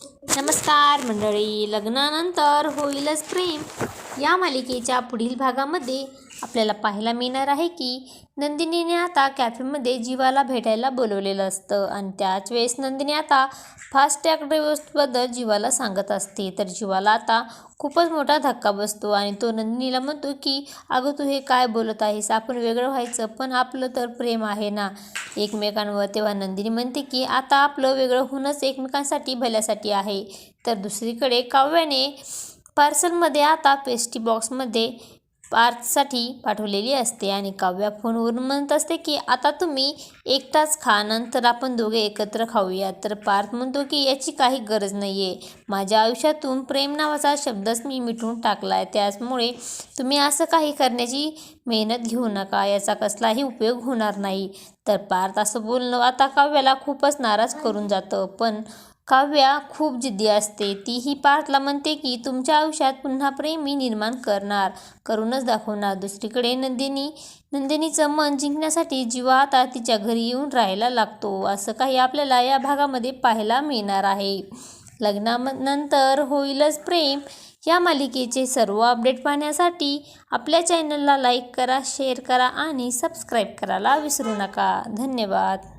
नमस्कार मंडळी लग्नानंतर होईलच प्रेम. या मालिकेच्या पुढील भागामध्ये आपल्याला पाहायला मिळणार आहे की नंदिनीने आता कॅफेमध्ये जीवाला भेटायला बोलवलेलं असतं आणि त्याच वेळेस नंदिनी आता फास्टॅग ड्रायव्हर्सबद्दल जीवाला सांगत असते. तर जीवाला आता खूपच मोठा धक्का बसतो आणि तो नंदिनीला म्हणतो की अगं तू हे काय बोलत आहेस? आपण वेगळं व्हायचं पण आपलं तर प्रेम आहे ना. एकमेकांवर. तेव्हा नंदिनी म्हणते की आता आपलं वेगळं होणंच एकमेकांसाठी भल्यासाठी आहे. तर दुसरीकडे काव्याने पार्सलमध्ये आता पेस्टी बॉक्समध्ये पार्थसाठी पाठवलेली असते आणि काव्या फोनवरून म्हणत असते की आता तुम्ही एकटाच खा नंतर आपण दोघे एकत्र खाऊया तर पार्थ म्हणतो की याची काही गरज नाही आहे माझ्या आयुष्यातून प्रेम नावाचा शब्दच मी मिटवून टाकला आहे त्याचमुळे तुम्ही असं काही करण्याची मेहनत घेऊ नका. याचा कसलाही उपयोग होणार नाही तर पार्थ असं बोलणं आता काव्याला खूपच नाराज करून जातं. पण काव्या खूप जिद्दी असते. तीही पार्थला म्हणते की तुमच्या आयुष्यात पुन्हा प्रेम मी निर्माण करणार. करूनच दाखवणार. दुसरीकडे नंदिनी नंदिनीचं मन जिंकण्यासाठी जीवा आता तिच्या घरी येऊन राहायला लागतो. असं काही आपल्याला या भागामध्ये पाहायला मिळणार आहे. लग्नानंतर होईलच प्रेम. या मालिकेचे सर्व अपडेट पाहण्यासाठी आपल्या चॅनलला लाईक करा शेअर करा आणि सबस्क्राईब करायला विसरू नका. धन्यवाद.